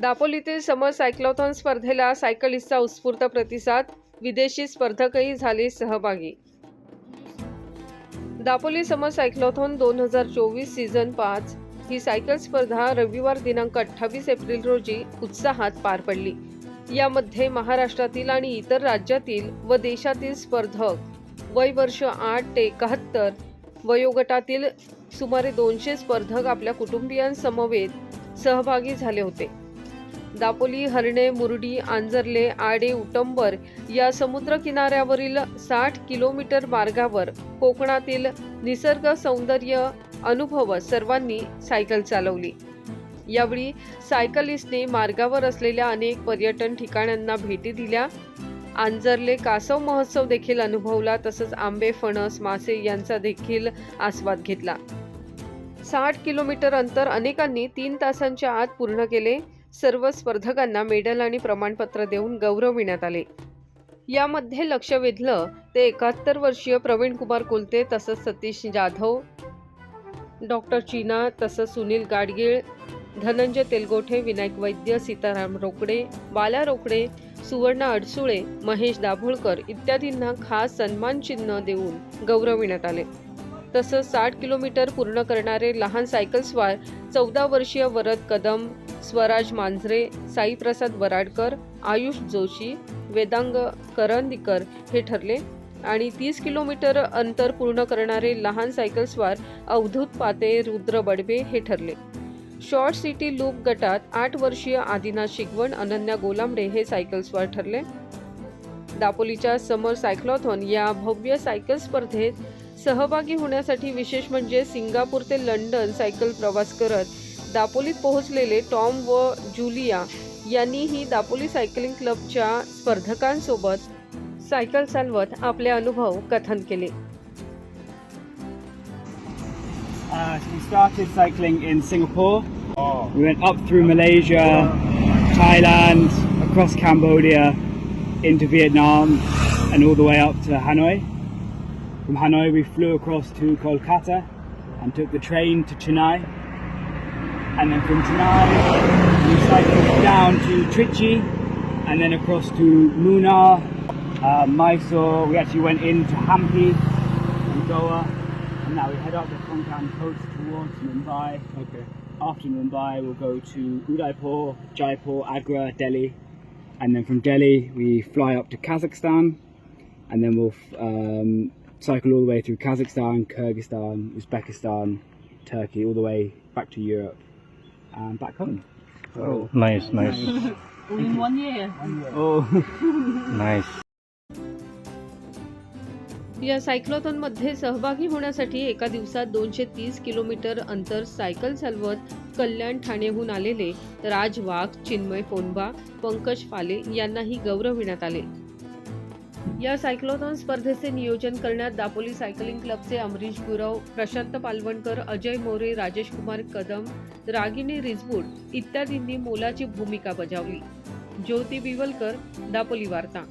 दापोलीतील समर cyclothon स्पर्धेला सायकलिस्टचा उत्स्फूर्त प्रतिसाद विदेशी स्पर्धकही झाले सहभागी. दापोली समर सायक्लोथॉन दोन हजार चोवीस सीझन पाच ही सायकल स्पर्धा रविवार दिनांक अठ्ठावीस एप्रिल रोजी उत्साहात पार पडली. यामध्ये महाराष्ट्रातील आणि इतर राज्यातील व देशातील स्पर्धक वय वर्ष आठ ते एकाहत्तर वयोगटातील सुमारे दोनशे स्पर्धक आपल्या कुटुंबियांसमवेत सहभागी झाले होते. दापोली हरणे मुरडी आंजर्ले आडे उटंबर या समुद्र किनाऱ्यावरील साठ किलोमीटर मार्गावर कोकणातील निसर्ग सौंदर्य अनुभवत सर्वांनी सायकल चालवली. यावेळी सायकलिस्टने मार्गावर असलेल्या अनेक पर्यटन ठिकाणांना भेटी दिल्या. आंजरले कासव महोत्सव देखील अनुभवला तसंच आंबे फणस मासे यांचा देखील आस्वाद घेतला. साठ किलोमीटर अंतर अनेकांनी तीन तासांच्या आत पूर्ण केले. सर्व स्पर्धकांना मेडल आणि प्रमाणपत्र देऊन गौरविण्यात आले. यामध्ये लक्ष वेधलं ते एकाहत्तर वर्षीय प्रवीण कुमार कुलते तसंच सतीश जाधव डॉक्टर चीना तसंच सुनील गाडगीळ धनंजय तेलगोठे विनायक वैद्य सीताराम रोकडे बाला रोकडे सुवर्ण अडसुळे महेश दाभोळकर इत्यादींना खास सन्मान चिन्ह देऊन गौरविण्यात आले. तसंच साठ किलोमीटर पूर्ण करणारे लहान सायकलस्वार चौदा वर्षीय वरद कदम स्वराज मांजरे साईप्रसाद वराडकर आयुष जोशी वेदांग करंदीकर हे ठरले. आणि तीस किलोमीटर अंतर पूर्ण करणारे लहान सायकलस्वार अवधूत पाते रुद्र बडवे हे ठरले. शॉर्ट सिटी लूप गटात आठ वर्षीय आदिनाथ शिगवण अनन्या गोलांबडे हे सायकलस्वार ठरले. दापोलीच्या समर सायक्लॉथॉन या भव्य सायकल स्पर्धेत सहभागी होण्यासाठी विशेष म्हणजे सिंगापूर ते लंडन सायकल प्रवास करत दापोलीत पोहोचलेले टॉम व जुलिया यांनीही दापोली सायकलिंग क्लबच्या स्पर्धकांसोबत सायकल चालवत आपले अनुभव कथन केले uh, We went up through Malaysia, Thailand, across Cambodia, into Vietnam, and all the way up to Hanoi. From Hanoi, we flew across to Kolkata and took the train to Chennai. And then from Chennai, we cycled down to Trichy and then across to Munnar, uh, Mysore. We actually went into Hampi and Goa. And now we head up the Konkan coast towards Mumbai. Okay. After Mumbai, we'll go to Udaipur, Jaipur, Agra, Delhi. And then from Delhi, we fly up to Kazakhstan. And then we'll um, cycle all the way through Kazakhstan, Kyrgyzstan, Uzbekistan, Turkey, all the way back to Europe and back home. So, Nice, nice, in one year. oh. nice. या सायक्लोथॉनमध्ये सहभागी होण्यासाठी एका दिवसात दोनशे तीस kilometre अंतर cycle चालवत कल्याण ठाणेहून आलेले राज वाघ चिन्मय फोनबा पंकज फाले यांनाही गौरविण्यात आले या सायक्लोथॉन स्पर्धेचे नियोजन करण्यात दापोली सायकलिंग क्लबचे अमरीश गुरव प्रशांत पालवणकर अजय मोरे राजेश कुमार कदम रागिनी रिजबूड इत्यादींनी मोलाची भूमिका बजावली. ज्योती बिवलकर दापोली वार्ता.